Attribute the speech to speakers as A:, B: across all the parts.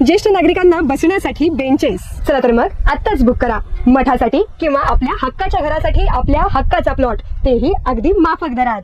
A: ज्येष्ठ नागरिकांना बसण्यासाठी बेंचेस चला तर मग आत्ताच बुक करा. मठासाठी किंवा आपल्या हक्काच्या घरासाठी आपल्या हक्काचा प्लॉट तेही अगदी माफक दरात.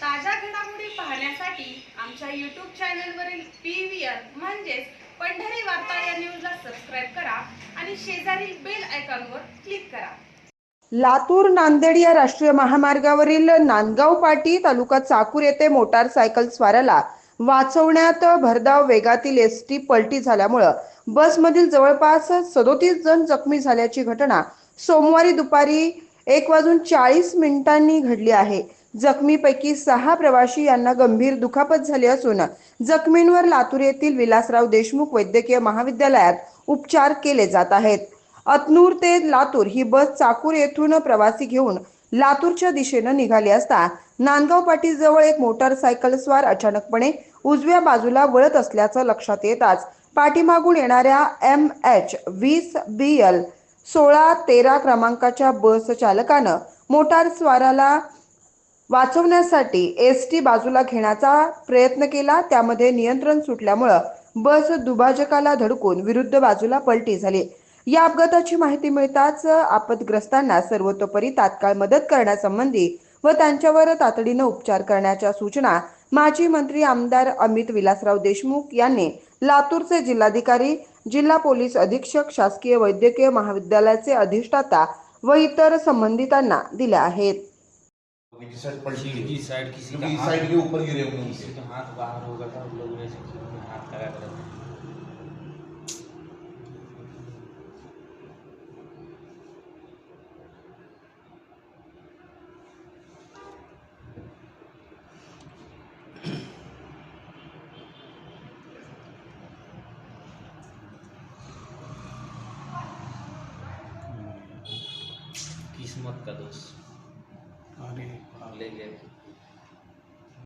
B: ताज्या घडामोडी पाहण्यासाठी आमच्या यूट्यूब चॅनलवरील पी व्ही आर म्हणजेच पंढरी वार्ता या न्यूजला सबस्क्राईब करा आणि शेजारील बेल आयकॉनवर क्लिक करा.
C: लातूर नांदेड या राष्ट्रीय महामार्गावरील नांदगाव पाटी तालुका चाकूर येथे मोटारसायकल स्वाराला वाचवण्यात भरधाव वेगातील एस टी पलटी झाल्यामुळं बसमधील जवळपास सदोतीस जण जखमी झाल्याची घटना सोमवारी दुपारी एक वाजून चाळीस मिनिटांनी घडली आहे. जखमीपैकी सहा प्रवाशी यांना गंभीर दुखापत झाली असून जखमींवर लातूर येथील विलासराव देशमुख वैद्यकीय महाविद्यालयात उपचार केले जात आहेत. अतनूर ते लातूर ही बस चाकूर येथून प्रवासी घेऊन लातूरच्या दिशेनं निघाली असता नांदगाव पाटीजवळ एक मोटारसायकल स्वार अचानकपणे उजव्या बाजूला वळत असल्याचं लक्षात येताच पाठीमागून येणाऱ्या एम एच वीस बी एल सोळा तेरा क्रमांकाच्या बस चालकानं मोटार स्वाराला वाचवण्यासाठी एस टी बाजूला घेण्याचा प्रयत्न केला. त्यामध्ये नियंत्रण सुटल्यामुळं बस दुभाजकाला धडकून विरुद्ध बाजूला पलटी झाली. या अपघाताची माहिती मिळताच आपदग्रस्तांना सर्वतोपरी तात्काळ मदत करण्यासंबंधी व त्यांच्यावर तातडीनं उपचार करण्याच्या सूचना माजी मंत्री आमदार अमित विलासराव देशमुख यांनी लातूरचे जिल्हाधिकारी जिल्हा पोलीस अधीक्षक शासकीय वैद्यकीय महाविद्यालयाचे अधिष्ठाता व इतर संबंधितांना दिल्या आहेत.
D: हाथ बाहर होगा था लोग ऐसे हाथ लगा किस्मत का दोष ले गए